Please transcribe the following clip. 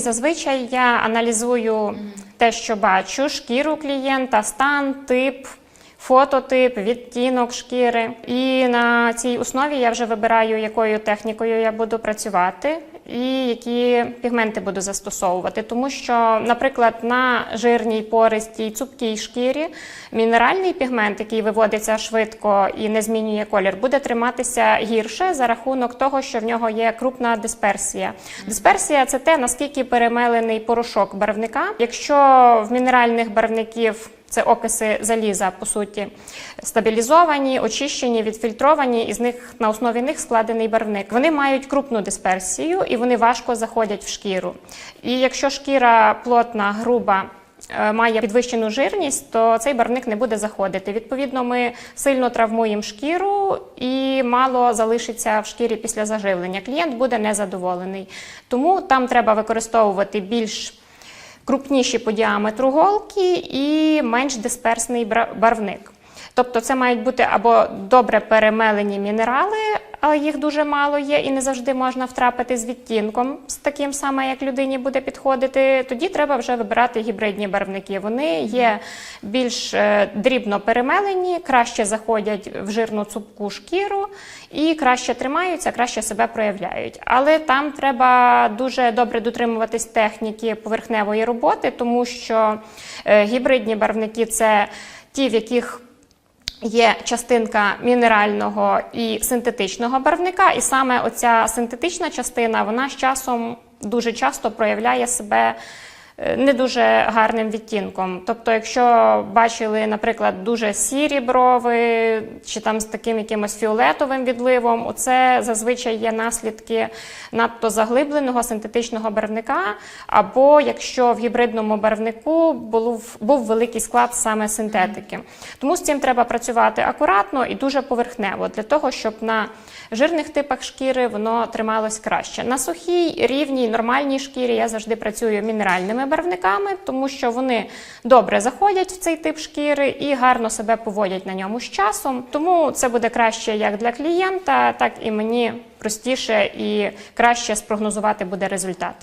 Зазвичай я аналізую те, що бачу: шкіру клієнта, стан, тип. Фототип, відтінок шкіри, і на цій основі я вже вибираю, якою технікою я буду працювати і які пігменти буду застосовувати. Тому що, наприклад, на жирній, пористій, цупкій шкірі мінеральний пігмент, який виводиться швидко і не змінює колір, буде триматися гірше за рахунок того, що в нього є крупна дисперсія. Дисперсія це те, наскільки перемелений порошок барвника. Якщо в мінеральних барвників це окиси заліза, по суті, стабілізовані, очищені, відфільтровані, і з них на основі них складений барвник. Вони мають крупну дисперсію і вони важко заходять в шкіру. І якщо шкіра плотна, груба. е, Має підвищену жирність, то цей барвник не буде заходити. Відповідно, ми сильно травмуємо шкіру і мало залишиться в шкірі після заживлення. Клієнт буде незадоволений. Тому там треба використовувати більш крупніші по діаметру голки і менш дисперсний барвник. Тобто це мають бути або добре перемелені мінерали, їх дуже мало є і не завжди можна втрапити з відтінком, з таким саме, як людині буде підходити. Тоді треба вже вибирати гібридні барвники. Вони є більш е, дрібно перемелені, краще заходять в жирну цупку шкіру і краще тримаються, краще себе проявляють. Але там треба дуже добре дотримуватись техніки поверхневої роботи, тому що е, гібридні барвники це ті, в яких Є частинка мінерального і синтетичного барвника, і саме оця синтетична частина вона з часом дуже часто проявляє себе не дуже гарним відтінком. Тобто, якщо бачили, наприклад, дуже сірі брови чи там з таким якимось фіолетовим відливом, оце зазвичай є наслідки надто заглибленого синтетичного барвника, або якщо в гібридному барвнику був, був великий склад саме синтетики. Тому з цим треба працювати акуратно і дуже поверхнево, для того, щоб на жирних типах шкіри воно трималось краще. На сухій, рівній, нормальній шкірі я завжди працюю мінеральними барвниками, тому що вони добре заходять в цей тип шкіри і гарно себе поводять на ньому з часом. Тому це буде краще як для клієнта, так і мені простіше і краще спрогнозувати буде результат.